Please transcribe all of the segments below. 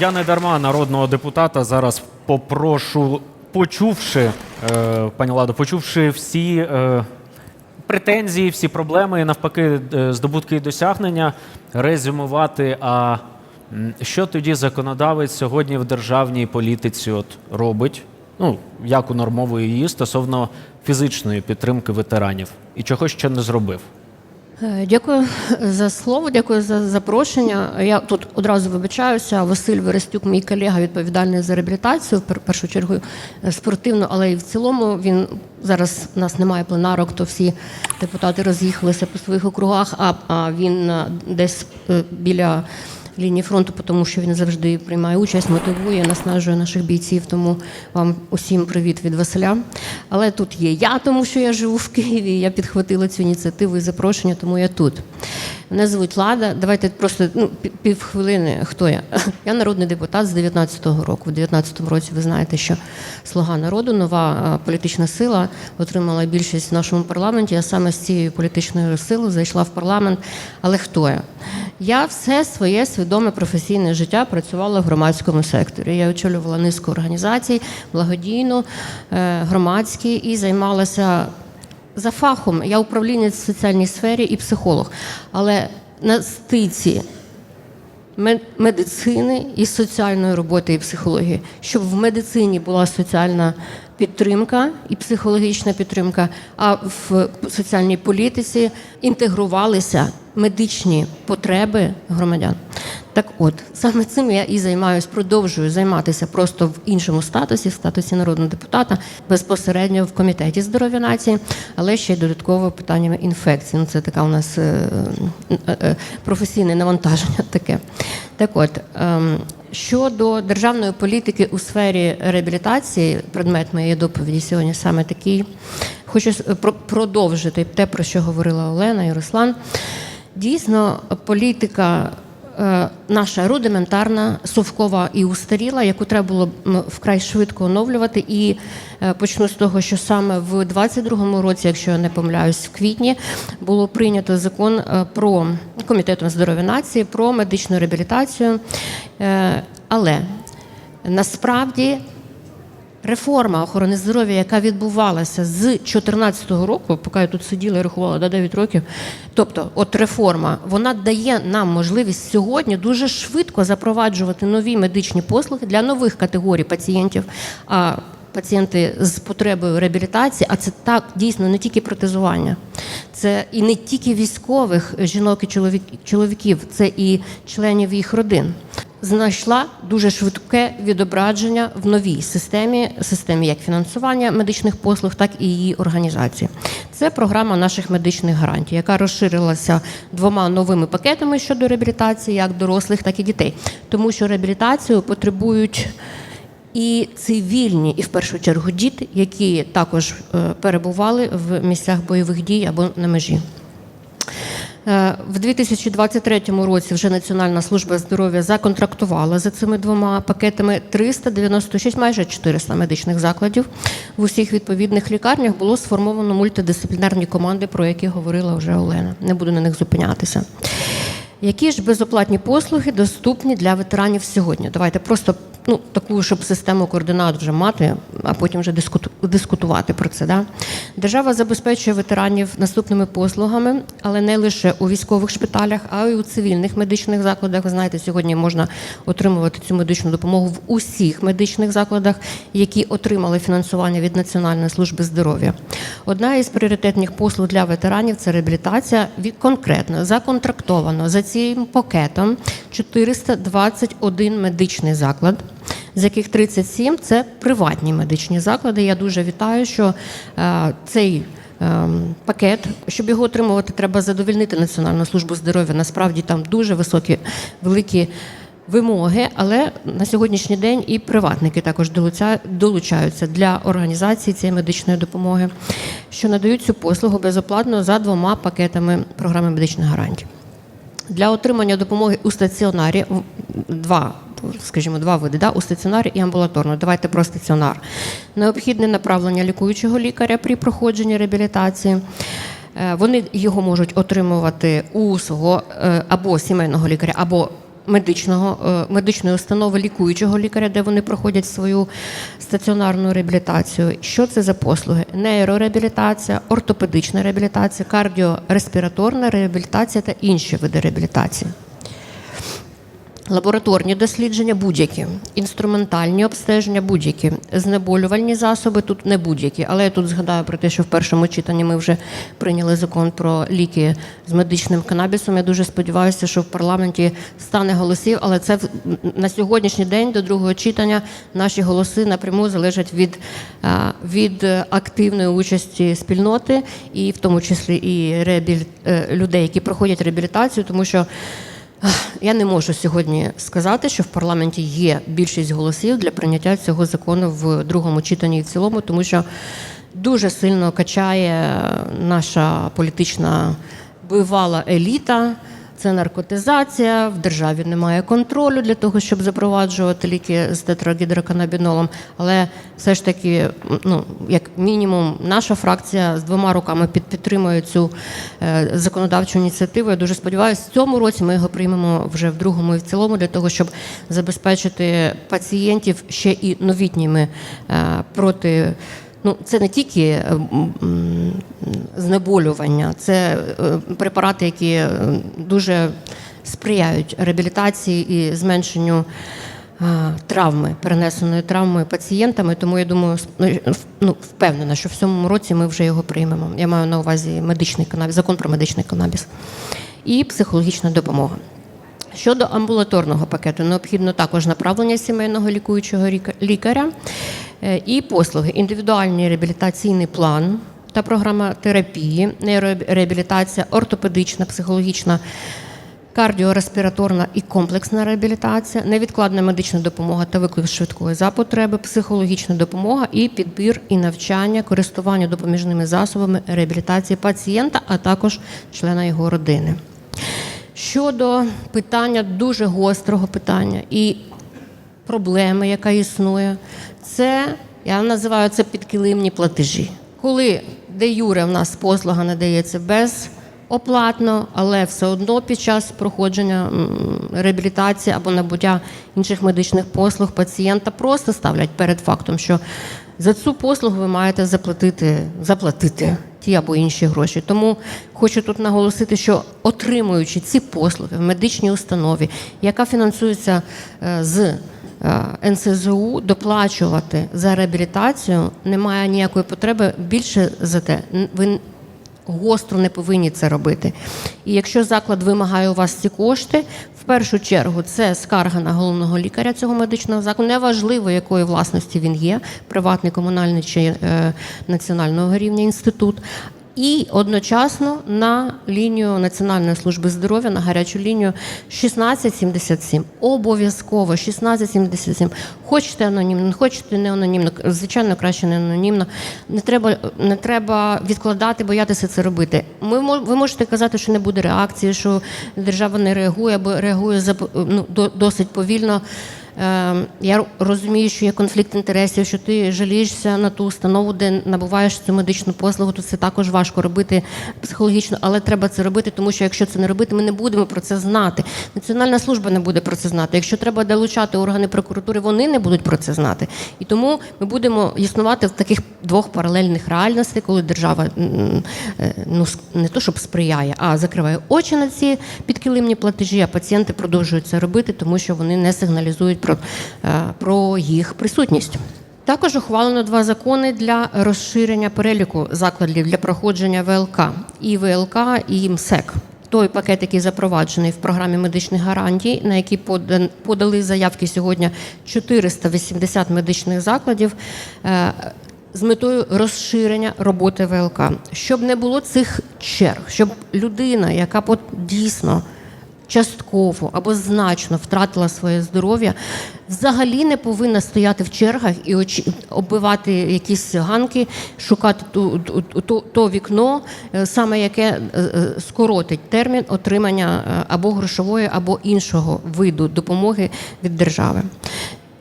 Я не дарма народного депутата зараз попрошу, почувши, е, пані Ладо, почувши всі е, претензії, всі проблеми і навпаки е, здобутки і досягнення, резюмувати. А що тоді законодавець сьогодні в державній політиці от робить? Ну, як унормовує її стосовно фізичної підтримки ветеранів і чого ще не зробив? Е, Дякую за слово, дякую за запрошення. Я тут одразу вибачаюся. Василь Верестюк, мій колега, відповідальний за реабілітацію, в першу чергу е, спортивну, але і в цілому він зараз у нас немає пленарок, то всі депутати роз'їхалися по своїх округах. А, він е, десь біля лінії фронту, тому що він завжди приймає участь, мотивує, наснажує наших бійців. Тому вам усім привіт від Василя. Але тут є я, тому що я живу в Києві. Я підхватила цю ініціативу і запрошення, тому я тут. Мене звуть Лада. Давайте просто ну, пі- півхвилини. Хто я? Я народний депутат з 19-го року. В 19-му році ви знаєте, що Слуга народу, нова е, політична сила, отримала більшість в нашому парламенті. Я саме з цією політичною силою зайшла в парламент. Але хто я? Я все своє свідоме професійне життя працювала в громадському секторі. Я очолювала низку організацій, благодійну, е, громадські і займалася за фахом. Я управлінець в соціальній сфері і психолог. Але на стиці мед- медицини і соціальної роботи і психології, щоб в медицині була соціальна підтримка і психологічна підтримка, а в соціальній політиці інтегрувалися медичні потреби громадян. Так от, саме цим я і займаюся, продовжую займатися просто в іншому статусі, в статусі народного депутата, безпосередньо в комітеті здоров'я нації, але ще й додатково питаннями інфекцій. Ну, це така у нас е, е, е, професійне навантаження таке. Так от, ем, щодо державної політики у сфері реабілітації, предмет моєї доповіді сьогодні саме такий. Хочу продовжити те, про що говорила Олена і Руслан. Дійсно, політика е, наша рудиментарна, совкова і устаріла, яку треба було вкрай швидко оновлювати. І е, почну з того, що саме в 22-му році, якщо я не помиляюсь, в квітні було прийнято закон е, про комітетом здоров'я нації про медичну реабілітацію. Але насправді реформа охорони здоров'я, яка відбувалася з 2014 року, поки я тут сиділа і рахувала до 9 років. Тобто, от реформа, вона дає нам можливість сьогодні дуже швидко запроваджувати нові медичні послуги для нових категорій пацієнтів. А Пацієнти з потребою реабілітації, а це так дійсно не тільки протезування, це і не тільки військових жінок і чоловік, чоловіків, це і членів їх родин знайшла дуже швидке відображення в новій системі, системі як фінансування медичних послуг, так і її організації. Це програма наших медичних гарантій, яка розширилася двома новими пакетами щодо реабілітації, як дорослих, так і дітей, тому що реабілітацію потребують. І цивільні, і в першу чергу діти, які також е, перебували в місцях бойових дій або на межі. Е, В 2023 році вже Національна служба здоров'я законтрактувала за цими двома пакетами 396, майже 400 медичних закладів. В усіх відповідних лікарнях було сформовано мультидисциплінарні команди, про які говорила вже Олена. Не буду на них зупинятися. Які ж безоплатні послуги доступні для ветеранів сьогодні? Давайте просто ну, таку, щоб систему координат вже мати, а потім вже дискутувати про це. Да? Держава забезпечує ветеранів наступними послугами, але не лише у військових шпиталях, а й у цивільних медичних закладах. Ви знаєте, сьогодні можна отримувати цю медичну допомогу в усіх медичних закладах, які отримали фінансування від Національної служби здоров'я. Одна із пріоритетних послуг для ветеранів це реабілітація конкретно законтрактовано за цим пакетом 421 медичний заклад. З яких 37 – це приватні медичні заклади. Я дуже вітаю, що е, цей е, пакет, щоб його отримувати, треба задовільнити Національну службу здоров'я. Насправді там дуже високі, великі вимоги, але на сьогоднішній день і приватники також долучаються для організації цієї медичної допомоги, що надають цю послугу безоплатно за двома пакетами програми медичних гарантій. Для отримання допомоги у стаціонарі два, скажімо, два види да, у стаціонарі і амбулаторно. Давайте про стаціонар. Необхідне направлення лікуючого лікаря при проходженні реабілітації. Е, Вони його можуть отримувати у свого е, або сімейного лікаря, або медичного, е, медичної установи лікуючого лікаря, де вони проходять свою стаціонарну реабілітацію. Що це за послуги? Нейрореабілітація, ортопедична реабілітація, кардіореспіраторна реабілітація та інші види реабілітації. Лабораторні дослідження будь-які, інструментальні обстеження будь-які, знеболювальні засоби тут не будь-які. Але я тут згадаю про те, що в першому читанні ми вже прийняли закон про ліки з медичним канабісом. Я дуже сподіваюся, що в парламенті стане голосів, але це на сьогоднішній день до другого читання наші голоси напряму залежать від, від активної участі спільноти, і в тому числі і реабілі... е, людей, які проходять реабілітацію, тому що. Я не можу сьогодні сказати, що в парламенті є більшість голосів для прийняття цього закону в другому читанні і в цілому, тому що дуже сильно качає наша політична бивала еліта. Це наркотизація, в державі немає контролю для того, щоб запроваджувати ліки з тетрагідроканабінолом. Але все ж таки, ну як мінімум, наша фракція з двома руками під підтримує цю е, законодавчу ініціативу. Я дуже сподіваюся, в цьому році ми його приймемо вже в другому і в цілому для того, щоб забезпечити пацієнтів ще і новітніми е, проти. Ну, це не тільки е, знеболювання, це е, препарати, які е, дуже сприяють реабілітації і зменшенню травми, перенесеної травми пацієнтами. Тому я думаю, ну, ну, впевнена, що в цьому році ми вже його приймемо. Я маю на увазі медичний канабіс, закон про медичний канабіс і психологічна допомога. Щодо амбулаторного пакету, необхідно також направлення сімейного лікуючого лікаря і послуги, індивідуальний реабілітаційний план та програма терапії, нейрореабілітація, ортопедична, психологічна, кардіореспіраторна і комплексна реабілітація, невідкладна медична допомога та виклик швидкої за потреби, психологічна допомога і підбір і навчання, користування допоміжними засобами реабілітації пацієнта, а також члена його родини. Щодо питання дуже гострого питання і проблеми, яка існує, це я називаю це підкилимні платежі. Коли де юре в нас послуга надається безоплатно, але все одно під час проходження реабілітації або набуття інших медичних послуг пацієнта просто ставлять перед фактом, що за цю послугу ви маєте заплатити, заплатити ті або інші гроші. Тому хочу тут наголосити, що отримуючи ці послуги в медичній установі, яка фінансується е, з НСЗУ, доплачувати за реабілітацію немає ніякої потреби. Більше за те, ви гостро не повинні це робити. І якщо заклад вимагає у вас ці кошти, в першу чергу це скарга на головного лікаря цього медичного закладу. Неважливо, якої власності він є, приватний, комунальний чи е, національного рівня інститут. І одночасно на лінію Національної служби здоров'я на гарячу лінію 1677. Обов'язково 1677. Хочете анонімно, хочете не анонімно. Звичайно, краще не анонімно. Не треба, не треба відкладати, боятися це робити. Ми ви можете казати, що не буде реакції, що держава не реагує або реагує ну, до- досить повільно. Е, Я розумію, що є конфлікт інтересів, що ти жалієшся на ту установу, де набуваєш цю медичну послугу, то це також важко робити психологічно, але треба це робити, тому що якщо це не робити, ми не будемо про це знати. Національна служба не буде про це знати. Якщо треба долучати органи прокуратури, вони не будуть про це знати. І тому ми будемо існувати в таких двох паралельних реальностей, коли держава е, ну не то щоб сприяє, а закриває очі на ці підкилимні платежі, а пацієнти продовжують це робити, тому що вони не сигналізують про, е, про їх присутність. Також ухвалено два закони для розширення переліку закладів для проходження ВЛК і ВЛК, і МСЕК. Той пакет, який запроваджений в програмі медичних гарантій, на подан- подали заявки сьогодні 480 медичних закладів. е, з метою розширення роботи ВЛК, щоб не було цих черг, щоб людина, яка дійсно частково або значно втратила своє здоров'я, взагалі не повинна стояти в чергах і оббивати якісь ганки, шукати ту, ту, ту- то вікно, е, саме яке е, е, скоротить термін отримання або грошової, або іншого виду допомоги від держави.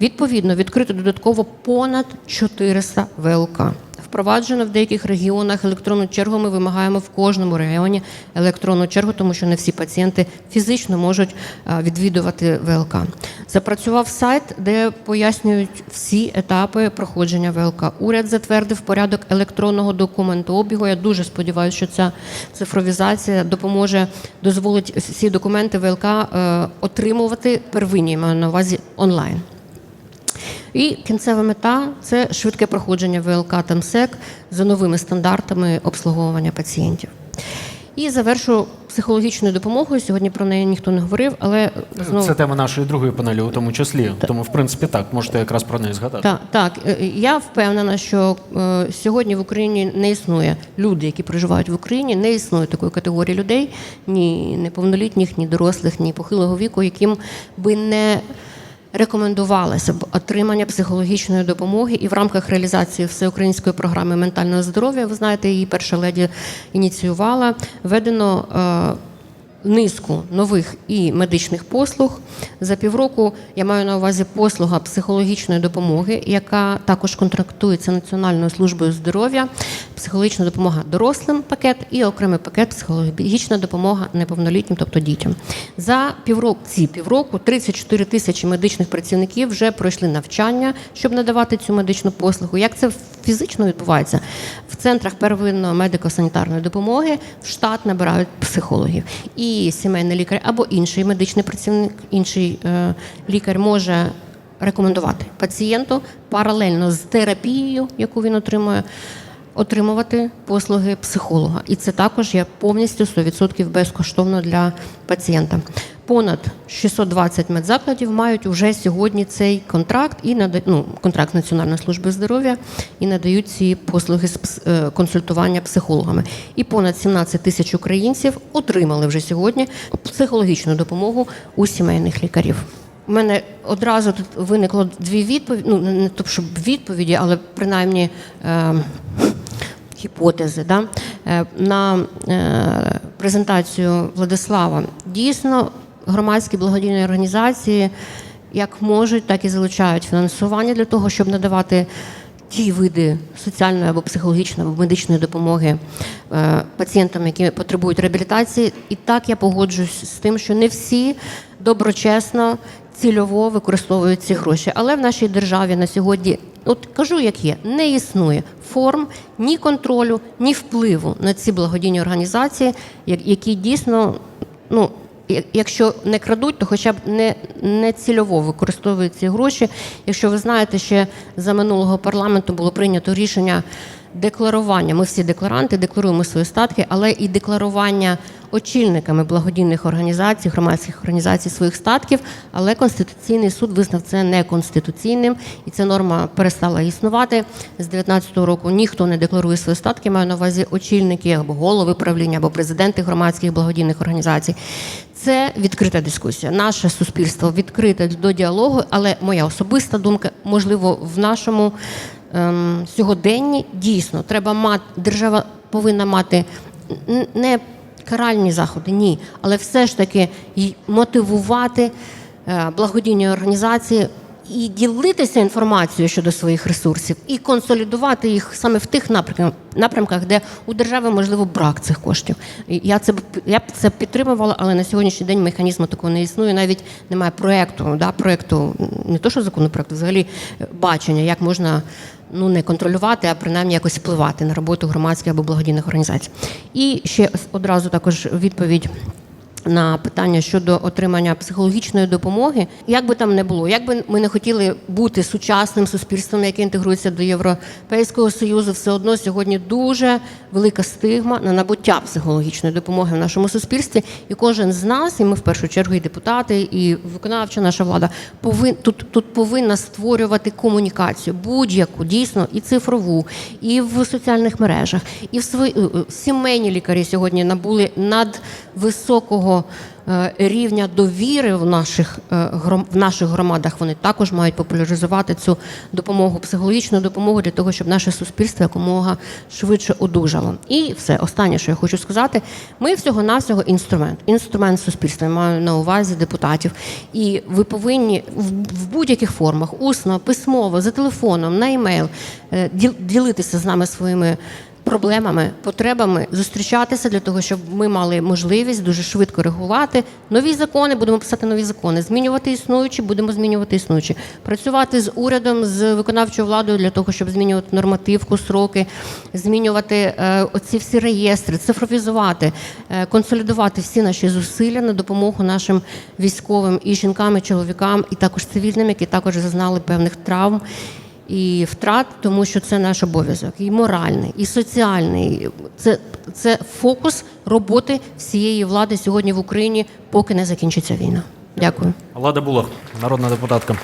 Відповідно, відкрито додатково понад 400 ВЛК. Впроваджено в деяких регіонах електронну чергу. Ми вимагаємо в кожному регіоні електронну чергу, тому що не всі пацієнти фізично можуть е, відвідувати ВЛК. Запрацював сайт, де пояснюють всі етапи проходження ВЛК. Уряд затвердив порядок електронного документообігу. Я дуже сподіваюся, що ця цифровізація допоможе, дозволить всі документи ВЛК е, отримувати первинні, маю на увазі онлайн. І кінцева мета це швидке проходження ВЛК та МСЕК за новими стандартами обслуговування пацієнтів. І завершу психологічною допомогою. Сьогодні про неї ніхто не говорив, але знову Це тема нашої другої панелі, у тому числі. Тому, в принципі, так, можете якраз про неї згадати. Так, так. Е, Я впевнена, що е, сьогодні в Україні не існує люди, які проживають в Україні, не існує такої категорії людей, ні неповнолітніх, ні дорослих, ні похилого віку, яким би не рекомендувалося б отримання психологічної допомоги і в рамках реалізації всеукраїнської програми ментального здоров'я, ви знаєте, її перша леді ініціювала, введено. Низку нових і медичних послуг. За півроку я маю на увазі послуга психологічної допомоги, яка також контрактується Національною службою здоров'я, психологічна допомога дорослим пакет і окремий пакет психологічна допомога неповнолітнім, тобто дітям. За півроку ці півроку 34 тисячі медичних працівників вже пройшли навчання, щоб надавати цю медичну послугу. Як це фізично відбувається? В центрах первинної медико-санітарної допомоги в штат набирають психологів. І сімейний лікар або інший медичний працівник, інший е, лікар може рекомендувати пацієнту паралельно з терапією, яку він отримує. Отримувати послуги психолога, і це також є повністю 100% безкоштовно для пацієнта. Понад 620 медзакладів мають уже сьогодні цей контракт і нада... ну, контракт Національної служби здоров'я і надають ці послуги з е, консультування психологами. І понад 17 тисяч українців отримали вже сьогодні психологічну допомогу у сімейних лікарів. У мене одразу тут виникло дві відповіді. Ну не то, щоб відповіді, але принаймні. Е- гіпотези да? Е, на е, презентацію Владислава. Дійсно, громадські благодійні організації як можуть, так і залучають фінансування для того, щоб надавати ті види соціальної або психологічної або медичної допомоги е, пацієнтам, які потребують реабілітації. І так я погоджуюсь з тим, що не всі доброчесно, цільово використовують ці гроші. Але в нашій державі на сьогодні, от кажу, як є, не існує форм ні контролю, ні впливу на ці благодійні організації, які дійсно, ну. Якщо не крадуть, то хоча б не, не цільово використовують ці гроші. Якщо ви знаєте, ще за минулого парламенту було прийнято рішення декларування. Ми всі декларанти декларуємо свої статки, але і декларування очільниками благодійних організацій, громадських організацій своїх статків. Але Конституційний суд визнав це неконституційним, і ця норма перестала існувати з 19-го року. Ніхто не декларує свої статки. Маю на увазі очільники або голови правління, або президенти громадських благодійних організацій. Це відкрита дискусія. Наше суспільство відкрите до діалогу, але моя особиста думка, можливо, в нашому ем, сьогоденні дійсно треба мати держава повинна мати не каральні заходи, ні, але все ж таки мотивувати е, благодійні організації. І ділитися інформацією щодо своїх ресурсів, і консолідувати їх саме в тих напрямках, де у держави можливо брак цих коштів. Я це я б це підтримувала, але на сьогоднішній день механізму такого не існує. Навіть немає проекту, да, проекту не то, що законопроекту, взагалі е, бачення, як можна ну не контролювати, а принаймні якось впливати на роботу громадських або благодійних організацій. І ще одразу також відповідь. На питання щодо отримання психологічної допомоги, як би там не було, як би ми не хотіли бути сучасним суспільством, яке інтегрується до Європейського союзу, все одно сьогодні дуже велика стигма на набуття психологічної допомоги в нашому суспільстві. І кожен з нас, і ми в першу чергу, і депутати, і виконавча наша влада повин тут, тут повинна створювати комунікацію будь-яку дійсно і цифрову, і в соціальних мережах, і в свої сімейні лікарі сьогодні набули надвисокого е, рівня довіри в наших, е, в наших громадах. Вони також мають популяризувати цю допомогу, психологічну допомогу для того, щоб наше суспільство якомога швидше одужало. І все останнє, що я хочу сказати, ми всього-навсього інструмент, інструмент суспільства. Я маю на увазі депутатів. І ви повинні в, в будь-яких формах, усно, письмово, за телефоном, на емейл, е, ділитися з нами своїми проблемами, потребами, зустрічатися для того, щоб ми мали можливість дуже швидко реагувати. Нові закони, будемо писати нові закони, змінювати існуючі, будемо змінювати існуючі. Працювати з урядом, з виконавчою владою для того, щоб змінювати нормативку, сроки, змінювати е, оці всі реєстри, цифровізувати, е, консолідувати всі наші зусилля на допомогу нашим військовим і жінкам, і чоловікам, і також цивільним, які також зазнали певних травм і втрат, тому що це наш обов'язок, і моральний, і соціальний. Це, це фокус роботи всієї влади сьогодні в Україні, поки не закінчиться війна. Дякую. Влада Булах, народна депутатка.